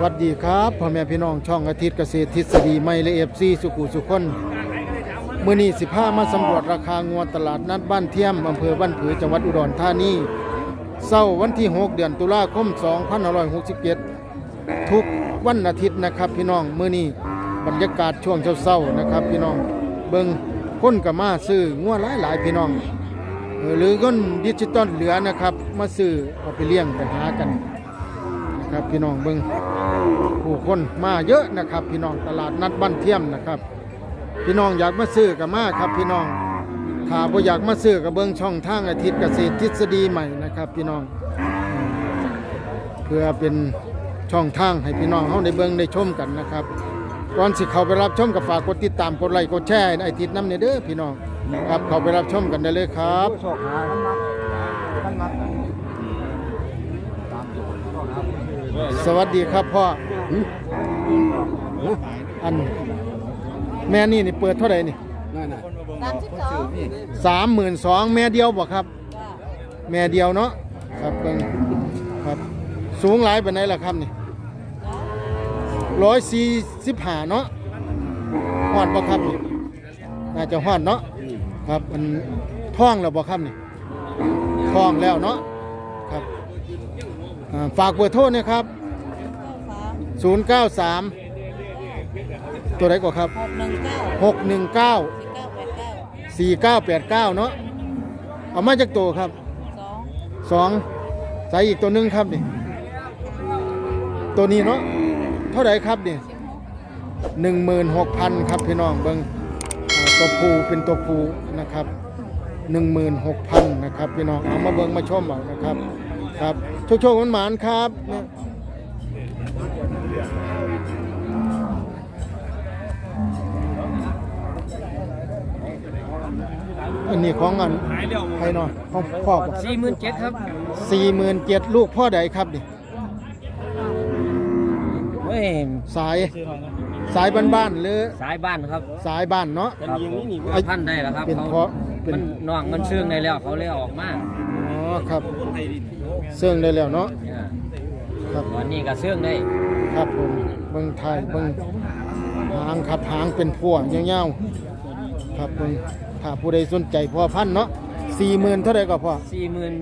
วัสดีครับพ่อแม่พี่น้องช่องอาทิตย์เกษตรทฤษฎีไม่และเอฟซีสุขุสุขคนมื้อนี้15 มาสำรวจราคางวดตลาดนัดบ้านเทียมอำเภอบ้านผือจังหวัดอุดรธานีเศร้าร์วันที่ 6 เดือนตุลาคม2567 ทุกวันอาทิตย์นะครับพี่น้องเมื้อนี้บรรยากาศช่วงเช้าๆนะครับ พี่น้องเบิงคนก็มาซื้องัวหลายๆพี่น้องหรือก้นดิจิตอลเหลือนะครับ มาซื้อเอาไปเลี้ยงไปหากัน นะครับพี่น้องเบิงผู้คนมาเยอะนะครับ พี่น้องตลาดนัดบ้านเทียมนะครับ พี่น้องอยากมาซื้อกับมาครับ พี่น้องถ้าบ่อยากมาซื้อกับเบิงช่องทางอาทิตย์เกษตรทฤษฎีใหม่นะครับ พี่น้อง เพื่อเป็นช่องทางให้พี่น้องเขาได้เบิงได้ชมกันนะครับก่อนสิเข้าไปรับชมกับฝากกดติดตามกดไลค์กดแชร์ให้ไอทิศน้ำเนี่ยเด้อพี่น้องครับเข้าไปรับชมกันได้เลยครับ โชคหาท่านมักท่านมัก สวัสดีครับพ่ออันแม่นี่นี่เปิดเท่าไหร่นี่นั่นน่ะสามสิบสองสามหมื่นสองแม่เดียวบ่ครับ แม่เดียวเนาะครับเบิ่งครับ สูงหลายปานไหนล่ะครับนี่ร้อยสี่สิบห้าเนาะฮอดบ่ครับนี่น่าจะฮอดเนาะครับมันท้องแล้วบ่ครับนี่ท้องแล้วเนาะครับ อ่าฝากเบอร์โทรเนี่ยครับสาม093 ตัวไหนก่อนครับ หกหนึ่งเก้า619 สี่เก้าแปดเก้า4989 เนาะเอามาจากตัวครับ สอง2 ใส่อีกตัวหนึงครับนี่ ตัวนี้เนาะเท่าไหร่ครับนี่16,000ครับพี่น้องเบิ่งอ่าตัวผูเป็นตัวผูนะครับ16,000นะครับพี่น้องเอามาเบิ่งมาชมเอานะครับครับ โชคๆหวานๆครับเนี่ยอันนี้ของอันใครเนาะของพ่อสี่หมื่นเจ็ดครับสี่หมื่นเจ็ดลูกพ่อใดครับนี่เฮ้ยสายสายบ้านๆหรือสายบ้านครับ สายบ้านเนาะครับท่านได้แล้วครับเป็นเขาเพราะเป็นมันน้องมันเชื่องได้แล้วเขาเลยเอาออกมาอ๋อครับ เสื่องได้แล้วเนาะเนี่ยครับวันนี้ก็เชื่องได้ครับผมเบิ่งไทยเบิ่งหางครับหางเป็นพวงยาวๆครับเบิ่งถ้าผู้ใดสนใจพ่อพันธุ์เนาะสี่หมื่นเท่าไหร่ก็พอสี่หมื่น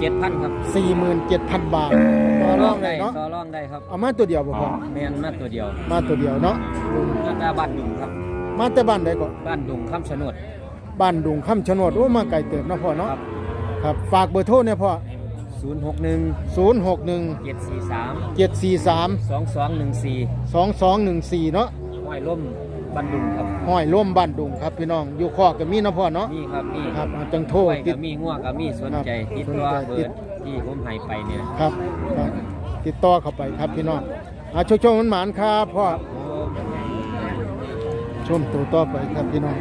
เจ็ดพันครับสี่หมื่นเจ็ดพันบาทต่อรองได้เนาะต่อรองได้ครับเอามาตัวเดียวบ่พอแมนมาตัวเดียว มาตัวเดียวเนาะมาตาบ้านดุงครับ มาแต่บ้านใดก่อนบ้านดุงข้ามสนดบ้านดุงคำชะโนดโอ้มาไกลเติบเนาะพ่อเนาะครับครับฝากเบอร์โทรเนี่ยพ่อ ศูนย์หกหนึ่งศูนย์หกหนึ่งเจ็ดสี่สามเจ็ดสี่สามสองสองหนึ่งสี่สองสองหนึ่งสี่เนาะห้อยล่มบ้านดุงครับห้อยร่วมบ้านดุงครับพี่น้องอยู่คอกกับมีเนาะพ่อเนาะมีครับมีครับอ่าจังโทรกล้วยติก็ดมีง่วงก็มีสนใจครับติดตัวสนใจเบิติดดที่ผมให้ไปเนี่ยครับครับ ติดต่อเข้าไปครับพี่น้องอาชชมมันหมานครับพ่อชมตัวต่อไปครับพี่น้อง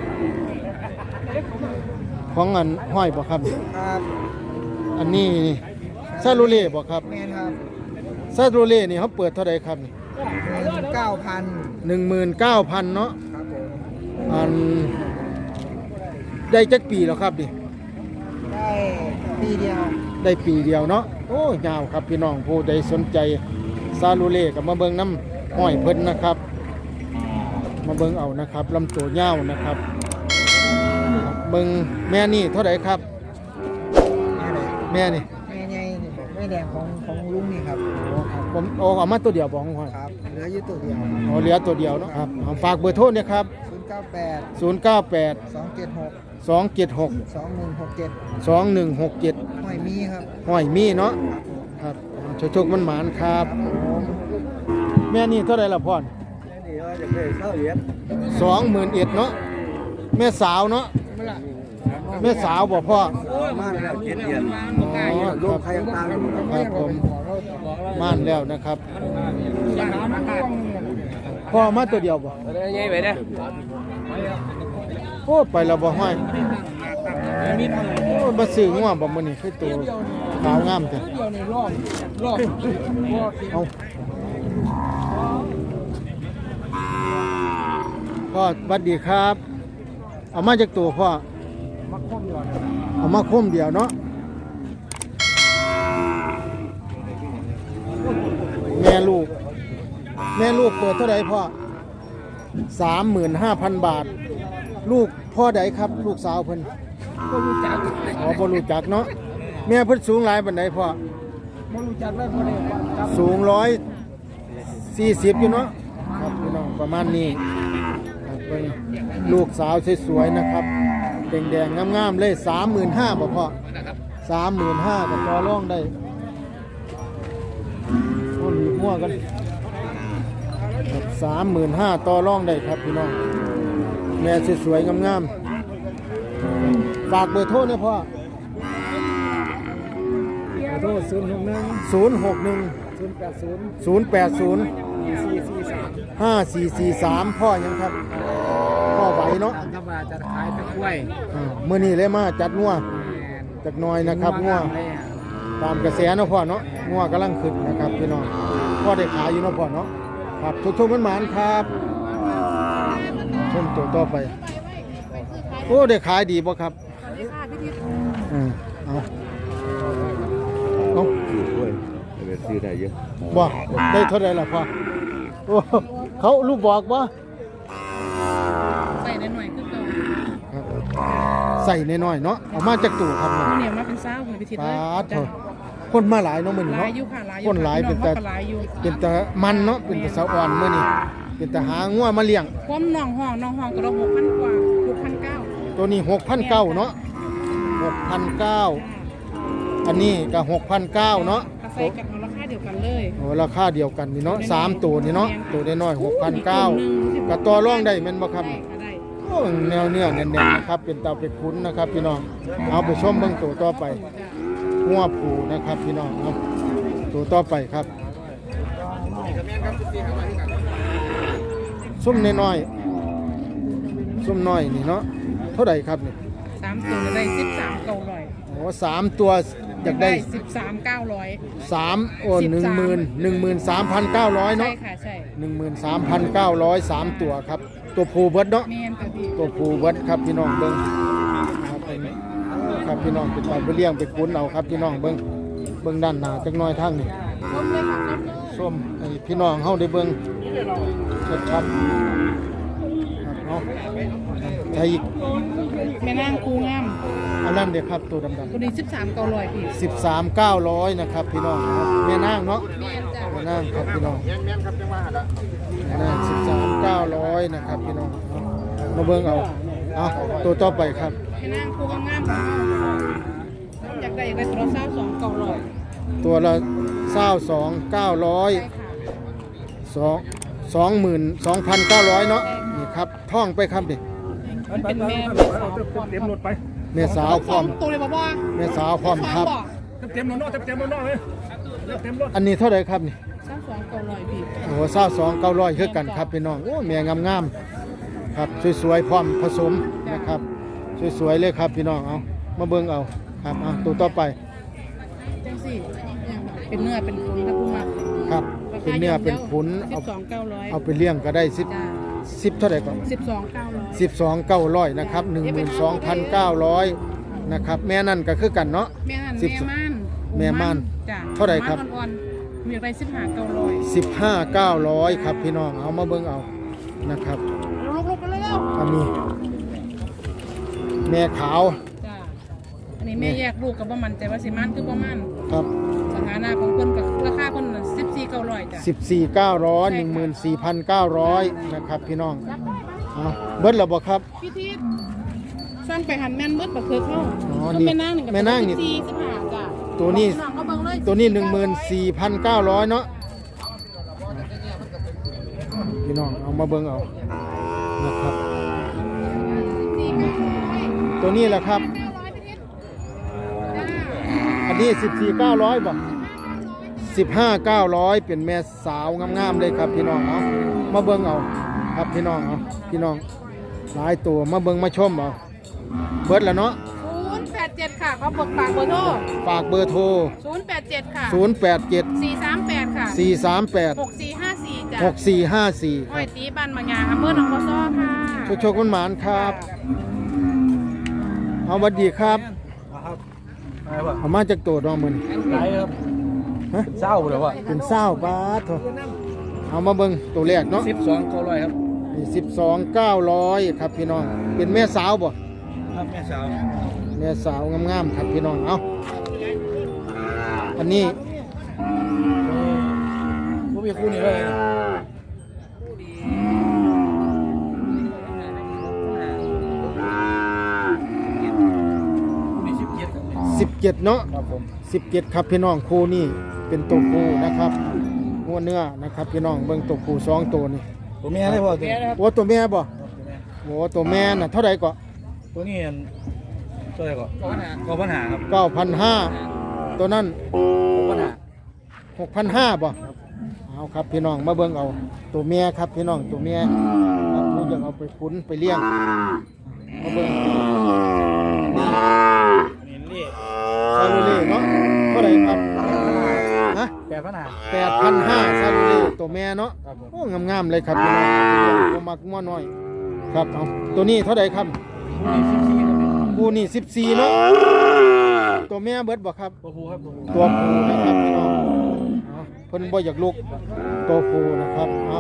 ของอันห้อยบ่ครับครับอันนี้ ซาลูเล่บ่ครับแมนครับซาลูเล่นี่เขาเปิดเท่าไหร่ครับนี่เก้าพันหนึ่งหมื่นเก้าพันเนาะครับผมอันได้จักปีแล้วครับดิได้ปีเดียว ได้ปีเดียวเนาะโอ้ยาวครับพี่น้องผู้ใดสนใจซาลูเล่กับมาเบิ่งน้ำห้อยเพิ่นนะครับ มาเบิ่งเอานะครับลำตัวยาวนะครับครับเบิ่งแม่นี่เท่าไหร่ครับ แม่เลยแม่นี่แม่ใหญ่นี่บอกแม่แดงของของลุงนี่ครับผมโอ้เอามาตัวเดียวบอกห้อยครับเหลืออยู่ตัวเดียวอ๋อเหลือตัวเดียวเนาะครับเอาฝากเบอร์โทรเนี่ยครับศูนย์เก้าแปด098 สองเจ็ดหก276 สองหนึ่งหกเจ็ด2167ห้อยมีครับห้อยมีเนาะครับโชคโชคมันหมานครับ แม่นี่เท่าไหร่ละพ่อนนี่ว่าจะได้เข้าเหรียญสองหมื่นเอ็ดเนาะแม่สาวเนาะ แม่สาวบ่พ่อมาแล้วเจ็ดเหรียญอ๋อครับใครตามครับผมม่านแล้วนะครับ พ่อมาตัวเดียวบ่ใหญ่ไปเด้อโอ้ไปแล้วบ่ห้อยโอ้บ่ซื้องัวบ่มื้อนี้คือตัวขาวงามแต่เอาพ่อสวัสดีครับ เอามาจากตัวพ่อ มักคมอยู่เอามาคมเดียวเนาะแม่ลูก แม่ลูกเปิดเท่าไหร่พ่อสามหมื่นห้าพันบาท ลูกพ่อใดครับ ลูกสาวเพิ่นก็รู้จักอ๋อบ่รู้จักเนาะแม่เพิ่นสูงหลายปานใดพ่อไม่รู้จักเลยคนเดียวจับสูงร้อยสี่สิบอยู่เนาะครับพี่น้องประมาณนี้ครับเบิ่งลูกสาวสวยๆนะครับ แดงๆงามๆเลยสามหมื่นห้าบ่พ่อสามหมื่นห้ากับต่อรองได้โอ้หลีบมั่วกันสามหมื่นห้าต่อรองได้ครับพี่น้องแม่สวยๆงามๆฝากเบอร์โทรเนี่ยพ่อขอโทษศูนย์หกหนึ่งศูนย์หกหนึ่งศูนย์แปดศูนย์ศูนย์แปดศูนย์สี่สี่สามห้าสี่สี่สามพ่อยังครับพ่อไหว เนาะอันธบาจะขายตะกล้วยอ่ามื่อนี้เลยมาจัดงัวจักหน่อยนะครับงัวตามกระแสเนาะพ่อเนาะงัวกำลังขึ้นนะครับพี่น้องพ่อได้ขายอยู่เนาะพ่อเนาะครับทุกๆมันหมานครับชมตัวต่อไป โอ้ได้ขายดีบ่ครับอืมเอาเอาซื้อกล้วยเดี๋ยซื้อได้เยอะบ่ได้เท่าไหร่ล่ะพ่อโอ้เขาลูกบอกบ่ใส่ได้หน่อยคือเก่าใส่น้อยๆเนาะเอามาจากตู้ครับเนี่ยเนี่ยมาเป็นเศร้าเหมือนพิธีปาดเถอะคนมาหลายเนาะมื้อนี้หลาเนาะยอยู่ค่ะหลายอยู่คนหลายเป็นแต่หลายอยู่เป็นแต่มันเนาะเป็นแต่สาวอ่อนมื้อนี้เป็นแต่หางัวมาเลี้ยง ความน้องห้องน้องห้องก็เราหกพันกว่าหกพันเก้าตัวนี้6,900เนาะ6,900อันนี้ก็6,900เนาะก็ใส่กันเอาราคาเดียวกันเลย โอ้ราคาเดียวกันนี่เนาะสามตัวนี่เนาะตัวน้อยๆ6,900ก็ต่อรองได้แม่นบ่ครับ ได้ค่ะได้โอ้แนวเนื้อแน่นๆนะครับ เป็นเตาเป็ดคุ้นนะครับ พี่น้อง เอาไปชมเบิ่งตัวต่อไปหัวผูนะครับ พี่น้องเอาตัวต่อไปครับซุ่มน้อยๆซุ่มน้อยนี่เนาะ เท่าไหร่ครับนี่สามตัวได้สิบสามเก้าร้อยโอ้สามตัว อยากได้ สิบสามเก้าร้อย สามโอ้หนึ่งหมื่นหนึ่งหมื่นสามพันเก้าร้อยใช่เนาะค่ะใช่หนึ่งหมื่นสามพันเก้าร้อยสามตัวครับ ตัวผูเบิดเนาะแมนค่ะพี่ตัวผูเบิดครับพี่น้องเบิ้งครับเป็นครับพี่น้องเป็นไปไปเลี้ยงไปคุ้นเอาครับพี่น้องเบิ้งเบิ้งด้านหน้าจักหน้อยทางนี่ต้มเลยค่ะต้มเลยส้มให้พี่น้องเฮาได้เบิ้งชัดๆครับเอาใช่อีก แม่นางคูงาม อันนั้นเด็กครับตัวดำตัวนี้สิบสามเก้าร้อยพี่ๆสิบสามเก้าร้อยนะครับพี่น้องครับแม่นางเนาะแมนจ้ะแม่นางครับพี่น้องแม่นางสิบสามเก้าร้อยนะครับพี่น้องเอามาเบิ้งเอาเอาตัวต่อไปครับ แม่นางคูงามๆของเราอยากได้อยากได้ตัวละเศร้าสองเก้าร้อยตัวละเศร้าสองเก้าร้อยใช่ค่ะสองสองหมื่นสองพันเก้าร้อยเนาะนี่ครับท่องไปครับดิ มันเป็นแม่เต็มรถไปแม่สาวพร้อมตัวเลยบ่บ่แม่สาวพร้อมครับเต็มรถนอกเต็มรถนอกเลยเต็มรถอันนี้เท่าไหร่ครับนี่สามสองเก้าร้อยพี่โอ้เศร้าสองเก้าร้อยคือกันครับพี่น้องโอ้แม่งามๆครับสวยๆพร้อมผสมนะครับสวยๆเลยครับพี่น้องเอามาเบิ่งเอาครับเอาตัวต่อไปจังสี่เป็นเนื้อเป็นขุนถ้าผู้มากครับเป็นเนื้อเป็นขุนสิเอาบสองเก้าร้อยเอาไปเลี้ยงก็ได้สิบจ้า สิบเท่าไหร่ก่อนสิบสองเก้าร้อยสิบสองเก้าร้อยนะครับหนึ่งหมื่นสองพันเก้าร้อยนะครับแม่นั่นก็คือกันเนาะ แม่นั่นสิบแม่ม่านแม่ม่านจ้าเท่าไหร่ครับ ม่นอ่อนๆมีอะไรสิบห้าเก้าร้อยสิบห้าเก้าร้อยครับพี่น้องเอามาเบิ่งเอานะครับ ลุกๆกันเร็วอันนี้ แม่ขาวๆจ้าอันนี้แม่แยกลูกกับบ่มันใจว่าสิมันคือบ่มันครับ สถานะของเพิ่นกั จ้ะสิบสี่เก้าร้อยหนึ่งหมื่นสี่พันเก้าร้อยนะครับพี่น้องเอาเบิดแล้วบ่ครับ พี่ทิศสั่งไปหันแม่นเบิดบ่เคยเข้าอ๋อก็นี่แม่นางนี่ก็แม่นางนี่ สี่สิบห้าจ้ะตัวนี้น้องก็เบิ่งเลยตัวนี้หนึ่งหมื่นสี่พันเก้าร้อยเนาะพี่น้องเอามาเบิ่งเอานะครับ สี่เก้าร้อยตัวนี้แหละครับ เก้าร้อยพี่ทิศจ้าอันนี้สิบ สี่เก้าร้อยบ่สิบห้าเก้าร้อยเป็นแม่สาวงามๆเลยครับพี่น้องเอามาเบิ่งเอาครับพี่น้องเอาพี่น้องหลายตัวมาเบิ่งมาชมเอาเบิดแล้วเนาะศูนย์แปดเจ็ดค่ะเขาบอกฝากเบอร์โทรฝากเบอร์โทรศูนย์แปดเจ็ดค่ะ 087สี่สามแปดค่ะ 438หกสี่ห้าสี่จ้ะ6454ห้อยตีบ้านบางยางอำเภอหนองบัวซ้อค่ะโชคโชคคุณหมานครับเอาหวัดดีครับ ครับอะไรวะเอามาจากตัวดองมือน ไหนครับ ฮะเศร้าเลยวะเป็นเศร้าบาทโถเอามาเบิ่งตัวแรกเนาะสิบสองเก้าร้อยครับนี่สิบสองเก้าร้อยครับพี่น้อง เป็นแม่สาวบ่ครับแม่สาวแม่สาวงามๆครับพี่น้อง เอาอันนี้ผู้มีคู่นี่เลยสิบเจ็ดเนาะครับผมสิบเจ็ดครับพี่น้องคู่นี่ เป็นตัวคู่นะครับหัวเนื้อนะครับพี่น้องเบิ่งตัวคู่สองตัวนี่ตัวแม่ได้พ่อตัวนี้โอ้ตัวแม่บ่โอ้ตัวแม่น่ะเท่าไหร่ก็ตัวนี้อันเท่าไหร่ก่อนก็ปัญหาครับเก้าพันห้าตัวนั้นปัญหาหกพันห้าบ่เอาครับพี่น้องมาเบิ่งเอาตัวเมียครับพี่น้องตัวเมียครับผู้อยากเอาไปคุ้นไปเลี้ยงมาเบิ่ง ปดปัญหาแปดพันห้าซาลูเล่ตัวแม่เนาะครับผมโอ้งามๆเลยครับพี่น้องตัวมักม้อน้อย ครับเอาตัวนี้เท่าไหร่ครับคู่นี้สิบสี่ครับคู่นี่สิบสี่เนาะตัวแม่เบิดบ่ครับ ตัวผู้ครับตัวผู้ตัวผู้นะครับพี่น้องเอาเพิ่นบ่อยากลุกตัวผู้นะครับเอา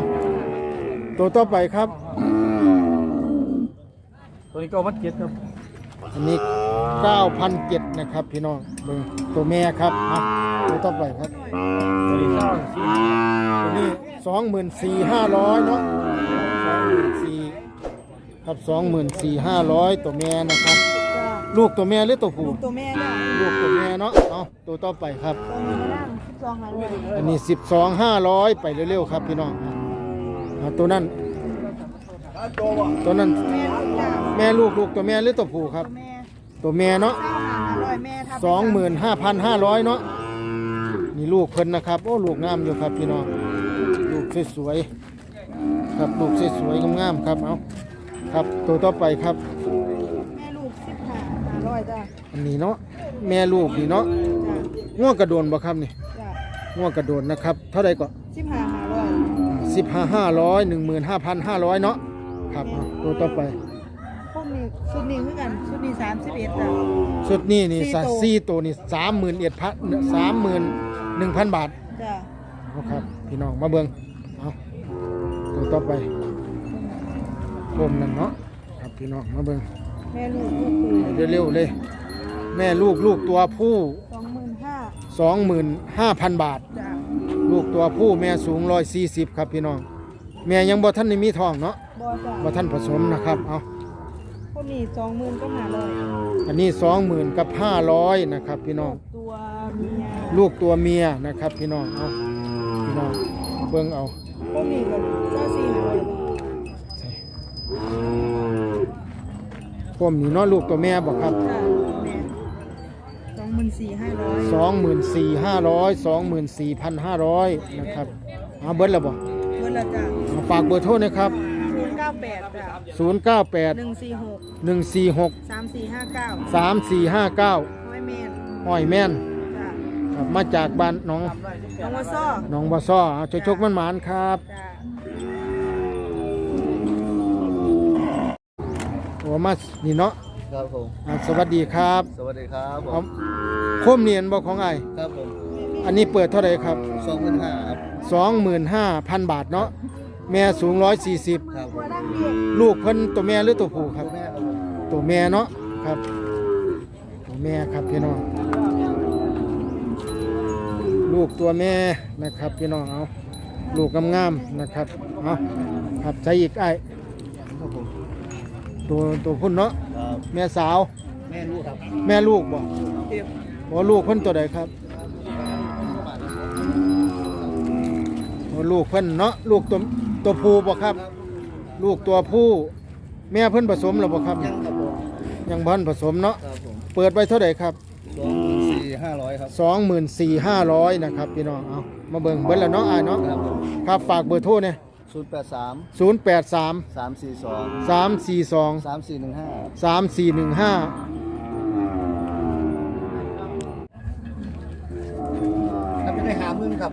ตัวต่อไปครับ ตัวนี้เก้าพันเจ็ดครับอันนี้9,007นะครับ พี่น้องเบิ่งตัวแม่ครับเอา ตัวต่อไปครับตัวนี้เก้าสี่ตัวนี้24,500เนาะ24,000ครับ24,500ตัวแม่นะครับ ลูกตัวแม่หรือตัวผู้ตัวแม่เนี่ยลูกตัวแม่เนาะเอาตัวต่อไปครับตัวนี้ร่างสิบสองหาเลยอันนี้สิบสองห้าร้อยไปเร็วๆครับพี่น้องอ่าตัวนั้นตัวนั้นแม่ลูกจ้าแม่ลูกลูกตัวแม่หรือตัวผู้ครับตัวแม่ตัวแม่เนาะเก้าหาร้อยแม่ทับสองหมื่นห้าพันห้าร้อยเนาะ นี่ลูกเพิ่นนะครับ โอ้ลูกงามอยู่ครับพี่น้องลูกสวยๆครับลูกสวยๆงามๆครับเอาครับตัวต่อไปครับ แม่ลูกสิบห้าหาร้อยจ้าอันนี้เนาะแม่ลูกนี่เนาะจ้าง่วงกระโดนบ่ครับนี่จ้าง่วงกระโดนนะครับ เท่าไหร่ก็สิบห้าหาร้อยสิบห้าห้าร้อยหนึ่งหมื่นห้าพันห้าร้อยเนาะครับเอาตัวต่อไปพวกนี้ชุดนี้คือกันชุดนี้สามสิบเอ็ดจ้าชุดนี้นี่สี่สัตัวซี่ตัวนี่สามหมื่นเอ็ดพันสามหมื่น หนึ่งพันบาทจ้าเอาครับ พี่น้องมาเบิงเอาตัวต่อไปพรมนั่นเนาะครับพี่น้องมาเบิงแม่ลูกลูกคือเร็วๆเลย แม่ลูกลูกตัวผู้สองหมื่นห้าสองหมื่นห้าพันบาท จ้าลูกตัวผู้แม่สูงร้อยสี่สิบครับพี่น้อง แม่ยังบ่ท่านได้มีท้องเนาะบอจ้าบ่ท่านผสมนะครับเอา พวกนี้สองหมื่นก็หาร้อยอันนี้สองหมื่นกับห้าร้อยนะครับ พี่น้อง ตัวเมีย ลูกตัวเมียนะครับ พี่น้องเอาพี่น้องเบิ่งเอาพวกนี้ก็เจ้าสี่หาร้อยผมนี่เนาะลูกตัวแม่บอกครับจ้าแม่สองหมื่นสี่ห้าร้อยสองหมื่นสี่ห้าร้อยสองหมื่นสี่พันห้าร้อยนะครับเอาเบิร์ดแล้วบอกเมื่อละจ้าฝากเบอร์โทรนะครับ ศูนย์เก้าแปดจ้าศูนย์เก้าแปดหนึ่งสี่หกหนึ่งสี่หกสามสี่ห้าเก้าสามสี่ห้าเก้าห้อยเมนห้อยแม่นจ้า ครับมาจากบ้านหน้องน้องวาซ้อหน้องบาซ้อเอาชกๆมันหมานครับ จ้าโอ้มานี่เนาะครับผม อ่าสวัสดีครับสวัสดีครับผเอามโคมเนียนบอกของไอายครับผมอันนี้เปิดเท่าไหร่ครับ สองหมื่นห้าครับสองหมื่นห้าพันบาทเนาะแม่สูงร้อยสี่สิบครับผมลูกเพิ่นตัวแม่หรือตัวผู้ครับแม่ครับตัวแม่เนาะครับ ตัวแม่ครับพี่น้อง ลูกตัวแม่นะครับพี่น้องเอาลูกงามๆนะครับเอาครับใช้อีกไอ้ครับผมตัวตัวพุ่นเนาะครับแม่สาว แม่ลูกครับแม่ลูกบ่บ่ลูกเพิ่นตัวใดครับบ่ลูกเพิ่นเนาะลูกตัวตัวผู้บ่ครับ ลูกตัวผู้ แม่เพิ่นผสมแล้วบ่ครับ ยังครับผมยังบ่ทันผสมเนาะครับผมเปิดไว้เท่าไหร่ครับ สองหมื่นสี่ห้าร้อยครับ24,500นะครับพี่น้องเอามาเบิ่งเบิ่งแล้วเนาะอ้ายเนาะครับผมครับฝากเบอร์โทรเนี่ยศูนย์แปดสาม083สามสี่สอง342สามสี่หนึ่งห้า3415ครับจะได้หามื่นครับ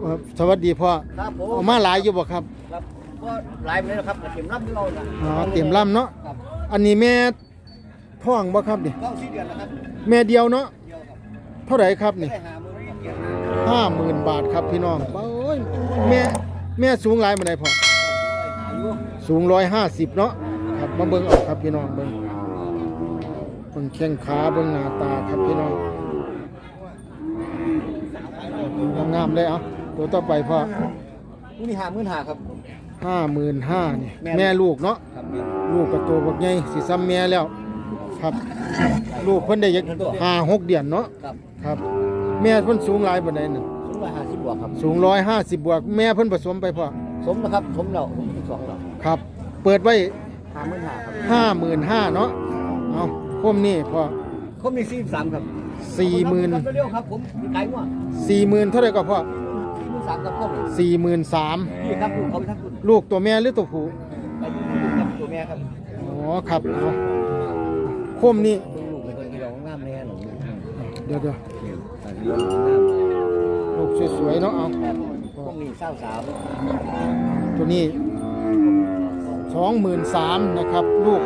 เอ่อสวัสดีพ่อครับผมเอามาหลายอยู่บ่ครับครับก็ไลฟ์ไปเลยนะครับเต็มรับที่เรานะอ๋อเต็มลำเนาะครับอันนี้แม่ท้องบ่ครับนี่เข้าสี่เดือนแล้วครับแม่เดียวเนาะ เดียวครับเท่าไหร่ครับนี่ได้หามื่นครับห้าหมื่นบาทครับพี่น้องเอ้ยแม่แม่สูงหลายมาไหนพ่ออายุสูงร้อยห้าสิบเนาะครับมาเบิ่งเอาครับพี่น้องเบิ่งเบิ่งแข้งขาเบิ่งหน้าตาครับพี่น้องงามๆเลยเอะตัวต่อไปพ่อผู้นี่หามื่นหาครับห้าหมื่นห้านี่แม่แม่ลูกเนาะครับเนี่ยลูกกับตัวบักใหญ่สิซ้ำแม่แล้ว ครับ ลูกเพิ่นได้ยักห้าหกเดือนเนาะ ครับครับ แม่เพิ่นสูงหลายปานใดน่ะสูงร้อยห้าสิบบวกครับ สูงร้อยห้าสิบบวก แม่เพิ่นผสมไปพ่อสมนะครับสมแล้วสมที่สองแล้วครับ เปิดไว้หามื่นหาครับห้าหมื่นห้าเนาะเอาคมนี่พ่อเขามีสี่สามครับสี่หมื่นเร็วๆครับผมมีไก่ว่าสี่หมื่นเท่าไหร่ก็พ่อสี่หมื่นสามครับเข้าไปสี่หมื่นสามนี่ครับลูกเขาไปทั้งคุณลูกตัวแม่หรือตัวผู้ไปอยู่กับตัวแม่ครับอ๋อครับเอาคมนี่ลูกเป็นคนที่เรางามแน่หนูเดี๋ยวเดี๋ยว ลูกสวยๆเนาะเอาครับพวกนี้เศร้าสามตัวนี้สองหมื่นสามนะครับ ลูก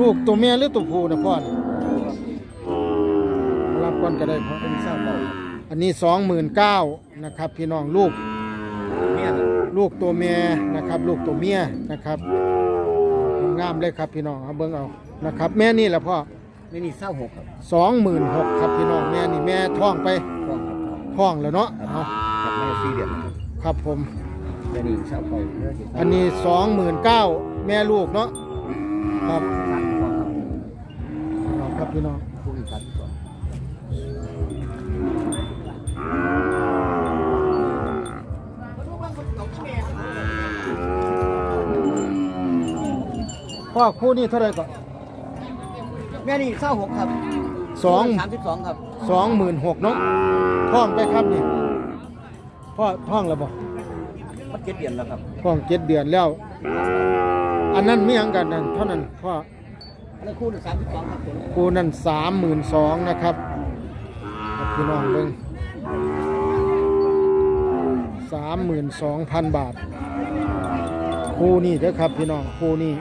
ลูกตัวแม่หรือตัวผู้นะพ่อนี่รับก่อนก็ได้พ่อเป็นเศร้าเก่าอันนี้สองหมื่นเก้านะครับ พี่น้องลูกเมียครับลูกตัวเมียนะครับ ลูกตัวเมียนะครับงามเลยครับพี่น้องเอาเบิ่งเอานะครับ แม่นี่แหละพ่อ ไม่นี่เศร้าหกครับสองหมื่นหกครับพี่น้องแม่นี่แม่ท้องไปต้องครับท้องแล้วเนาะเอาครับไม่สี่เดือนครับครับผม ไม่นี่เศร้าเก่าเรื่อยๆอันนี้สองหมื่นเก้าแม่ลูกเนาะครับสามสิบสองครับเอาครับพี่น้องพวกนี้สามสิบสองพ่อคู่นี้เท่าไหร่ก็ แม่นี่เศร้าหกครับสอง สามสิบสองครับสองหมื่นหกเนาะท้องไปครับนี่พ่อท้องแล้วบ่มันเจ็ดเดือนแล้วครับท้องเจ็ดเดือนแล้ว อันนั้นไม่ยังกันนั่นเท่านั้นพ่อแล้วคู่หนึ่งสามสิบสองครับผมกูนั่นสามหมื่นสองนะครับครับพี่น้องเบิ้งสามหมื่นสองพันบาท คู่นี่เด้อครับพี่น้องคู่นี่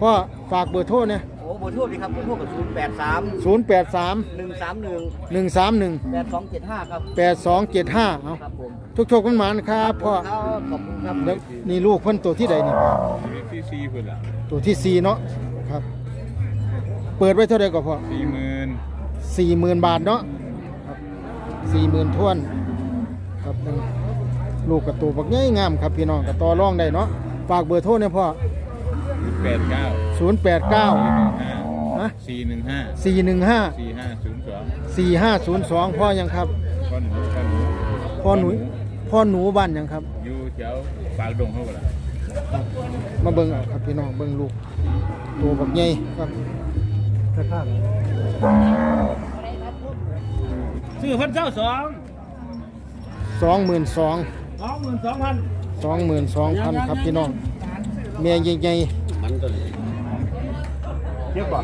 พ่อฝากเบอร์โทรเนี่ยโอ้โหโทษดีครับโทษกับศูนย์แปดสามศูนย์แปดสามหนึ่งสามหนึ่งหนึ่งสามหนึ่งแปดสองเจ็ดห้าครับแปดสองเจ็ดห้าเอาครับผมทุกโชคกันหมานครับพ่อครับขอบคุณครับแล้วนี่ลูกเพิ่นตัวที่ใดนี่ที่ซีเพิ่นละตัวที่สี่เนาะครับ เปิดไว้เท่าไหร่ก็พอสี่หมื่นสี่หมื่นบาทเนาะครับสี่หมื่นท้วนครับหนึ่งลูกกับตัวบักใหญ่งามครับพี่น้องกับต่อรองได้เนาะฝากเบอร์โทรเนี่ยพ่อ แปดเก้าศูนย์แปดเก้าห้าฮะสี่หนึ่งห้าสี่หนึ่งห้าสี่ห้าศูนย์สองสี่ห้าศูนย์สองพ่อยังครับก้อนหนูก้อนหนูพ่อหนูพ่อหนูบ้านยังครับ อยู่แถวปากดงเขาบ่ล่ะมาเบิ่งเอาครับพี่น้องเบิ่งลูก ตัวบักใหญ่ครับซื้อพันเจ้าสองสองหมื่นสองสองหมื่นสองพันสองหมื่นสองพันครับพี่น้องเมียใหญ่ มันตัวนี้เยอะกว่า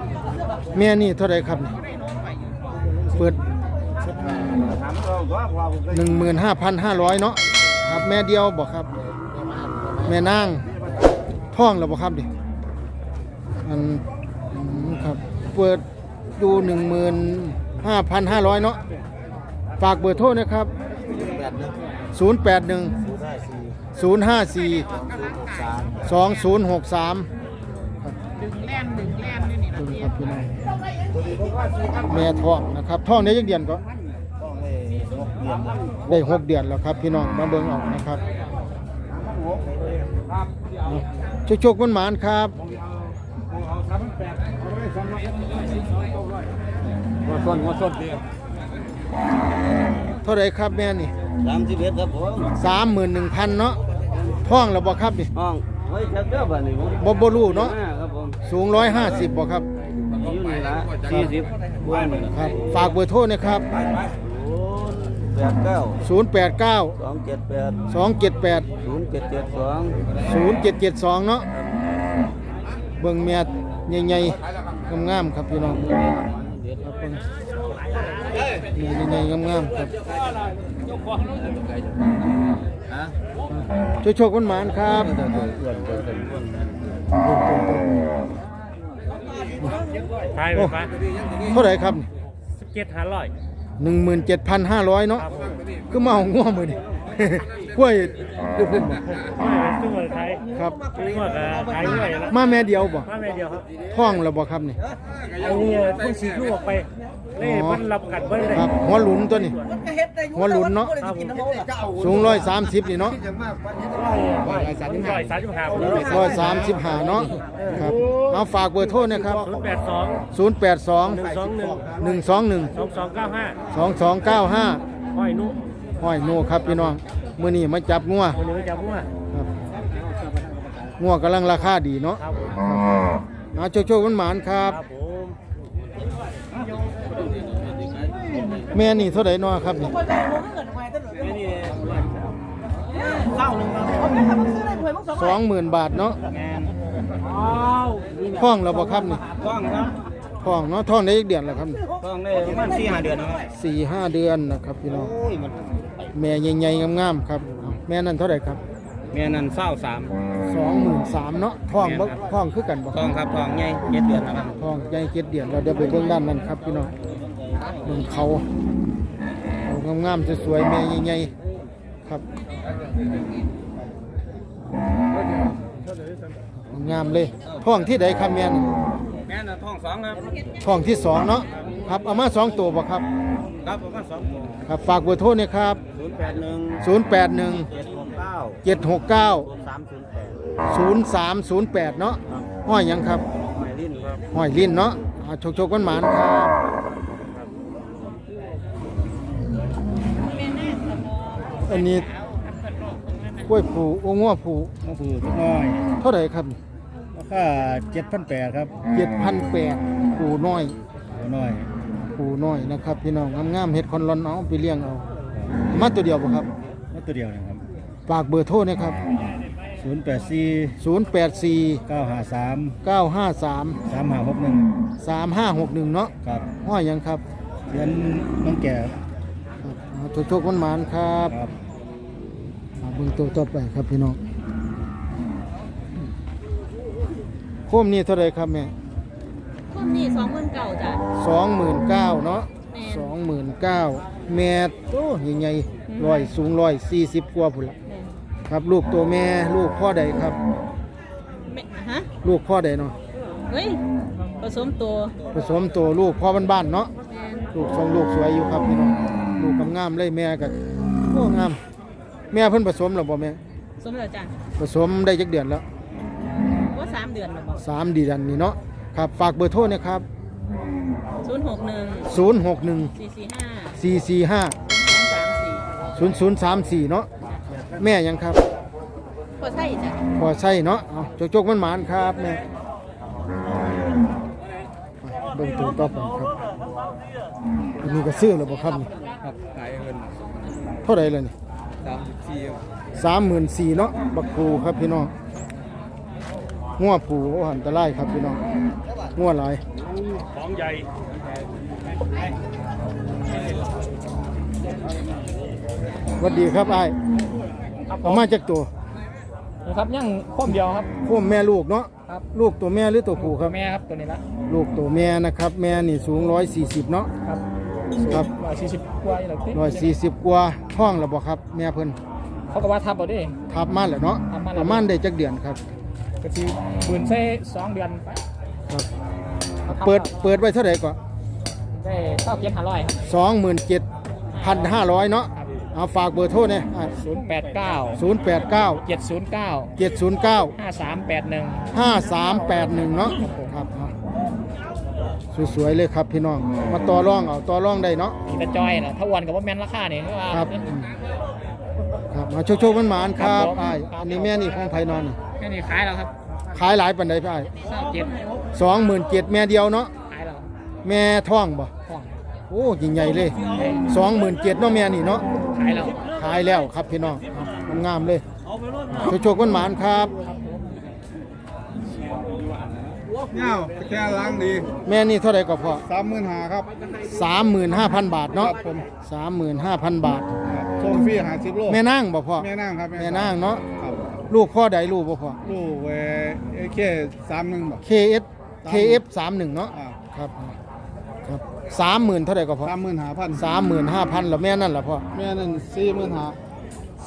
ๆเมียนี่เท่าไหรครับนี่เปิดถามเราว่าว่าผมหนึ่งหมื่นห้าพันห้าร้อยเนาะครับแม่เดียวบอกครับ แม่นางท้องแล้วบอกครับดิอันอืมครับเปิดดูหนึ่งหมื่นห้าพันห้าร้อยเนาะฝากเบอร์โทรนะครับแบบนึงศูนย์แปดหนึ่ง ศูนย์ห้าสี่ศูนย์ห้าสี่สองศูนย์หกสามสองศูนย์หกสามดึงแล่นดึงแล่นนี่นี่ดูครับพี่น้องแม่ท้องนะครับท้องได้ยังเดือนก็ต้องเลยหกเดือนได้หกเดือนแล้วครับพี่น้องมาเบิ่งเออกนะครับชุกชุกมันหมานๆครับหัวส้นหัวส้นเท่าไหรครับแม่นี่สามสิบเอ็ดครับผมสามหมื่นหนึ่งพันเนาะ ท้องแล้วบ่ครับนี่ห้องเฮ้ยเจ้าบ้านนี่ผมบ่บ่รู้เนาะครับผมสูงร้อยห้าสิบบ่ครับอยู่นี่ละสี่สิบกว่านี่ครับฝากเบอร์โทรนะครับศูนย์แปดเก้าศูนย์แปดเก้าสองเจ็ดแปดสองเจ็ดแปดศูนย์เจ็ดเจ็ดสองศูนย์เจ็ดเจ็ดสองเนาะเบิ่งแม่ใหญ่ๆงามๆครับพี่น้องครับเบิ่งแม่ใหญ่ๆงามๆครับฮะ ช่วยโชคคนหมานครับทายไปปะเท่าไหร่ครับสเก็ตห้าร้อยหนึ่งหมื่นเจ็ดพันห้าร้อยเนาะคือมาเอาง่วมือนี่ กล้วยดูพุ่มบ่ตู้ไทยครับตู้กับขายด้วยแล้วมาแม่เดียวบ่มาแม่เดียวครับท้องแล้วบ่ครับนี่อันนี้ต้องสีลูกออกไปเล่มันรับกัดเบิ้ลเลยครับหัวหลุนตัวนี้ หัวหลุนเนาะสูงร้อยสามสิบนี่เนาะร้อยสามสิบห้าร้อยสามสิบห้าร้อยสามสิบห้าเนาะครับเอาฝากเบอร์โทรนะครับศูนย์แปดสองศูนย์แปดสองหนึ่งสองหนึ่งหนึ่งสองหนึ่งสองสองเก้าห้าสองสองเก้าห้าห้อยนุ ห้อยโนครับพี่น้องมื้อนี้มาจับงัวคนนี้จะพูดว่าครับงัวกำลังราคาดีเนาะครับผมเอาโชคโชคมันหมานครับครับผมแม่นี่เท่าไหร่เนาะครับนี่นี่สองหมื่นบาทเนาะงานอ้าวท้องแล้วบ่ครับนี่กล้องครับ ท้องเนาะท้องได้อีกเดือนแล้วครับนี่กล้องได้ประมาณสี่ห้าเดือนนะสี่ห้าเดือนนะครับพี่น้องโอ้ยมันแม่ใหญ่ๆงามๆครับเอาแม่นั่นเท่าไหร่ครับแม่นั่นเศร้าสามสองหมื่นสามเนาะท้องบ่ท้องคือกันบ่ทองครับทองใหญ่เจ็ดเดือนนะครับท้องใหญ่เจ็ดเดือนเราเดี๋ยวไปเบิ่งด้านนั้นครับพี่น้องเบิ่งเขาเขางามๆสวยๆแม่ใหญ่ๆครับงามเลยท้องที่ใดครับแม่น แม่น่ะทองสองครับท้องที่สองเนาะครับเอามาสองตัวบ่ครับ ครับประมาณสองครับฝากเบอร์โทรเนี่ยครับศูนย์แปดหนึ่ง081เจ็ดหกเก้า769ศูนย์สามศูนย์แปด0308เนาะห้อยหยังครับหมายลิ้นครับห้อยลิ้นเนาะอ่าโชคโชคกันหมานครับอันนี้กล้วยผูโอ้งัวผูก็คือทุกน้อย เท่าไหร่ครับ ราคาเจ็ดพันแปดครับ7,800ผูน้อยตัวน้อยผูน้อยนะครับ พี่น้องงามๆเฮ็ดคอนร้อนเอาไปเลี้ยงเอา มาตัวเดียวบ่ครับแล้วตัวเดียวนะครับฝากเบอร์โทรนะครับ ศูนย์แปดสี่084 เก้าห้าสาม953 สามห้าหกหนึ่ง3561 เนาะครับห้อยหยังครับเรียนน้องแก่ครับเอาโชคโชคมันหมานครับ ครับเอาเบิ่งตัวต่อไปครับพี่น้อง โคมนี่เท่าไหรครับแม่คนนี้สองหมื่นเก่าจ้ะ สองหมื่นเก้าเนาะแม่สองหมื่นเก้าแม่โอ้ใหญ่ๆร้อยสูงร้อยสี่สิบกว่าพุ่นละแม่ครับ ลูกตัวแม่ลูกพ่อใดครับ แม่ฮะ ลูกพ่อใดเนาะเฮ้ย ผสมตัวผสมตัวลูกพ่อบ้านๆเนาะ แม่ลูกทรงลูกสวยอยู่ครับพี่น้องลูกกำงามเลยแม่กับโอ้งาม แม่เพิ่นผสมหรือบ่แม่ สมแล้วจ้ะผสมได้จักเดือนแล้วว่า สามเดือนหรือเปล่าสามเดือนนี่เนาะครับฝากเบอร์โทรนะครับศูนย์หกหนึ่งศูนย์หกหนึ่งสี่สี่ห้าสี่สี่ห้าศูนย์สามสี่ศูนย์ศูนย์สามสี่เนาะแม่ยังครับ พอใช่จ้ะพอใช่เนาะเอาจกจกมันหมานครับแม่ไปเบิ่งตัวต่อไปครับ อันนี้ก็ซื้อแล้วบ่ครับนี่ครับขายเงินเท่าไหร่เลยนี่สามสิบสี่สามหมื่นสี่เนาะบักผูครับพี่น้อง งัวผูโอ้หันตะไลครับพี่น้องงัวหลายของใหญ่สวัสดีครับไอ้ายเอามาจากตัวครับยังข้อมเดียวครับพวกแม่ลูกเนาะครับ ลูกตัวแม่หรือตัวผู้ครับ แม่ครับตัวนี้ละลูกตัวแม่นะครับ แม่นี่สูง140เนาะ ครับครับ ร้อยสี่สิบกว่าอยู่แล้วติด140กว่าท้องแล้วบ่ครับ แม่เพิ่นเขาก็ว่าทับเอาดิ ทับมาแล้วเนาะทับมาแล้ว ประมาณได้จักเดือนครับ ก็คือหมื่นเซ่สองเดือนไปครับเปิดเปิดไว้เท่าไหร่ก่อนได้เท่าเจ็ดห้าร้อยครับ27,500เนาะครับเอาฝากเบอร์โทรเนี่ยศูนย์แปดเก้า089เจ็ดศูนย์เก้า709ห้าสามแปดหนึ่ง5381เนาะครับเอาสวยๆเลยครับพี่น้อง มาต่อรองเอาต่อรองได้เนาะมีแต่จอยนะถ้าวันกับว่าแมนราคาเนี่ยคือว่าครับอืมครับมาโชคๆมันหมานๆครับครับผมอ้ายอันนี้แม่นี่ของไผนอนนี่ แค่นี้ขายแล้วครับขายหลายปันใดพี่อ้ายเศร้าเจ็ดสองหมื่นเจ็ดแม่เดียวเนาะขายแล้วแม่ท้องบ่ห้องโอ้ยิ่งใหญ่เลยสองหมื่นเจ็ดเนาะแม่นี่เนาะขายแล้วขายแล้วครับพี่น้องเอางามๆเลยโชคๆมันหมานๆครับเงาแค่ล้างดี แม่นี่เท่าไหร่ก็พอสามหมื่นหาครับสามหมื่นห้าพันบาทเนาะครับผมสามหมื่นห้าพันบาทส่งฟรีหาสิบโลแม่นางบ่พ่อแม่นั่งครับแม่นางเนาะครับ ลูกพ่อใดลูกบ่พ่อ ลูกเวเอเคสามหนึ่งบ่ KS KF 31เนาะอ่าครับครับสามหมื่นเท่าไหร่ก็พอสามหมื่นหาพันสามหมื่นห้าพันแล้วแม่นั่นล่ะพ่อแม่นั่นสี่หมื่นหา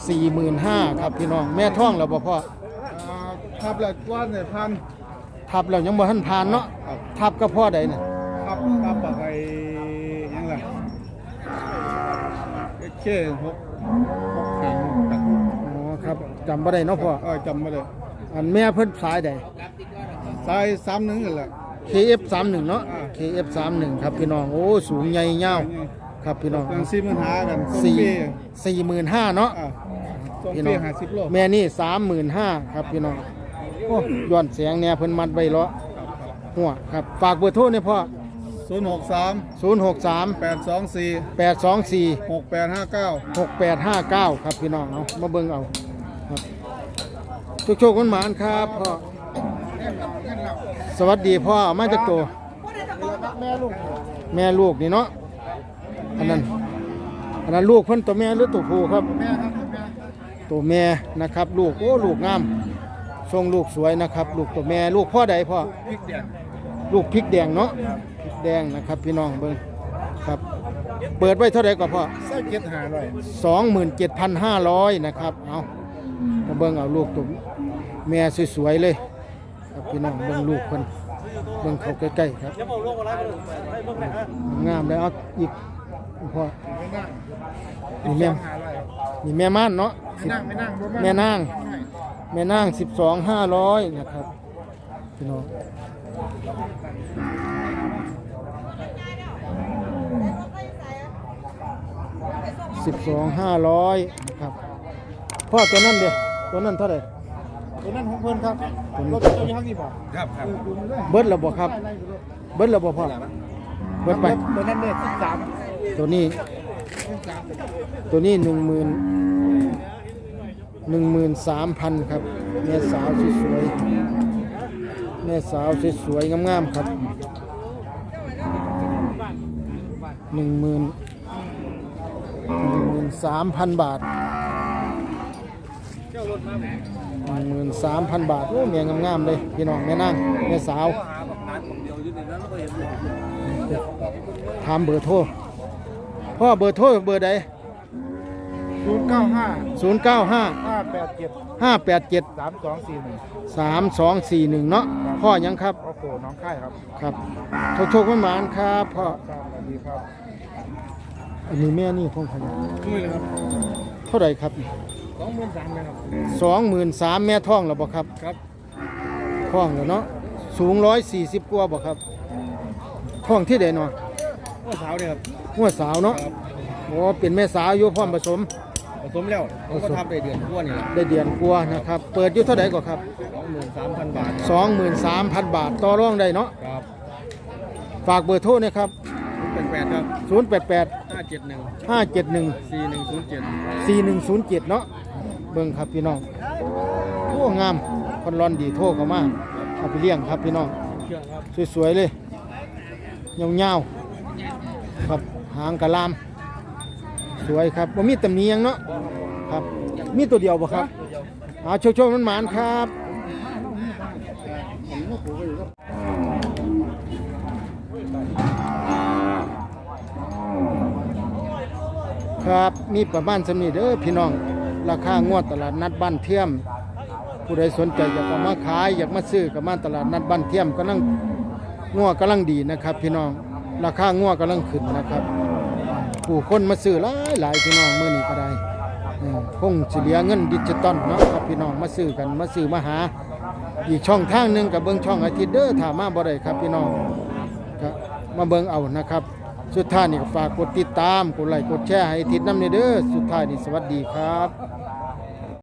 สี่หมื่นห้าครับพี่น้องแม่ท้องแล้วบ่พ่ออ่าครับแล้วก้อนเนี่ยพันทับแล้วยังบ่ทันผ่านเนาะครับทับก็พ่อใดน่ะครับครับปากไอ้ยังไงเช่หกหกหางตัก อ๋อครับ จำบ่ได้เนาะพ่อ เออจำไม่ได้อันแม่เพิ่นสายใด สายสามหนึ่งกันแหละ KF31 เนาะอ่า KF31 ครับพี่น้อง โอ้ สูงใหญ่ยาวครับพี่น้องยังสี่หมื่นหากันต้นสี่ปีสี่หมื่นห้าเนาะ อ่าต้นพี่น้ปีอง ห้าสิบโลแม่นี่สามหมื่นห้าครับพี่น้อง โอ้ย้อนเสียงเนี่ยเพิ่นมัดไว้เลาะหัวครับ ฝากเบอร์โทรเนี่ยพ่อศูนย์หกสาม063แปดสองสี่824 หกแปดห้าเก้า6859 ครับพี่น้องเอามาเบิ่งเอาครับ โชคๆคนหมานครับพ่อสวัสดีพ่อเอามาจากตัวแม่ลูกแม่ลูกนี่เนาะอันนั้นอันนั้นลูกเพิ่นตัวแม่หรือตัวผู้ครับแม่ครับแม่ตัวแม่นะครับ ลูกโอ้ลูกงามทรงลูกสวยนะครับ ลูกตัวแม่ลูกพ่อใดพ่อพริกแดงลูกพริกแดงเนาะพริกแดงนะครับ พี่น้องเบิ่งครับ เปิดไว้เท่าไหร่ก็พ่อไส้เก็ดหาร้อยสองหมื่นเจ็ดพันห้าร้อยนะครับเอามาเบิ่งเอาลูกตัว แม่สวยๆเลยครับพี่น้องเบิ่งลูกคนเบิ่งเขาใกล้ๆครับงามเลยเอาอีกพ่อนี่แม่หาร้อยนี่แม่ม่านเนาะไม่นั่งไม่นั่งบ่แม่นางแม่นางสิบสองห้าร้อยนะครับพี่น้องสิบสองห้าร้อยนะครับพ่อตัวนั้นเดียวตัวนั้นเท่าไหร่ ตัวนั้นของเพิ่นครับตัวรนี้ถตัวนี้ข้างนี้บ่ครับครับเบิดระบบครับ เบิดระบบพ่อเบิดไปตัวนั้นเนี่ยสิบสามตัวนี้ ตัวนี้หนึ่งหมื่นหนึ่งหมื่นสามพันครับแม่สาวสวยๆแม่สาวสวยๆงามๆครับหนึ่งหมื่นหนึ่งหมื่นสามพันบาทห นึ่งหมื่นสามพันบาทโอ้เมียงามๆเลยพี่น้องแม่นางแม่สาวถามเบอร์โทรพ่อเบอร์โทรเบอร์ใดศูนย์เก้าห้าศูนย์เก้าห้าห้าแปดเจ็ดห้าแปดเจ็ดสามสองสี่หนึ่งสามสองสี่หนึ่งเนาะพ่อยังครับโอ้โหน้องค่ายครับครับโชคโชคหมานครับพ่อครับสวัสดีครับอันนี้แม่นี่พงพยาคุยเลยครับเท่าไหร่ครับ สองหมื่นสามเลยครับ สองหมื่นสามแม่ท้องแล้วบ่ครับครับท้องแล้วเนาะสูงร้อยสี่สิบกว่าบ่ครับท้องที่ใดเนาะเมื่อเช้าเนี่ยครับหัวสาวเนาะครับโอ้เป็นแม่สาวอยู่พร้อมผสม ผสมแล้วผมก็ทำได้เดือนกว่านี่แหละได้เดือนกว่านะครับ เปิดอยู่เท่าไหร่ก่อครับสองหมื่นสามพันบาทสองหมื่นสามพันบาทต่อรองได้เนาะครับฝากเบอร์โทรนะครับเป็นแปดครับศูนย์แปดแปดห้าเจ็ดหนึ่งห้าเจ็ดหนึ่งสี่หนึ่งศูนย์เจ็ด สี่หนึ่งศูนย์เจ็ดเนาะ เบิ่งครับพี่น้องโอ้งามคนร้อนดีโทรเข้ามาเอาไปเลี้ยงครับพี่น้องสวยๆเลยเงาวๆครับหางกะลาม สวยครับว่ามีตำหนิยังเนาะครับ มีตัวเดียวบ่ครับเอาโชคๆมันหมานๆครับครับมีประมาณสำนีเด้อพี่น้อง ราคางวดตลาดนัดบ้านเทียม ผู้ใดสนใจอยากมาขายอยากมาซื้อกับมาตลาดนัดบ้านเทียมกำลังงัวกำลังดีนะครับ พี่น้องราคางัวกำลังขึ้นนะครับผู้คนมาซื้อหลายหลายพี่น้องเมื่อนี้ก็ได้คงสิเหลือเงินดิจิตอลเนาะครับพี่น้องมาซื้อกันมาซื้อมาหา อีกช่องทางหนึ่งกับเบิ้งช่องอาทิตย์เด้อถามมาบ่ได้ครับพี่น้องก็มาเบิ้งเอานะครับ สุดท้ายนี่ก็ฝากกดติดตาม กดไลค์ กดแชร์ให้ทิศน้ำเนเด้อ สุดท้ายนี่สวัสดีครับ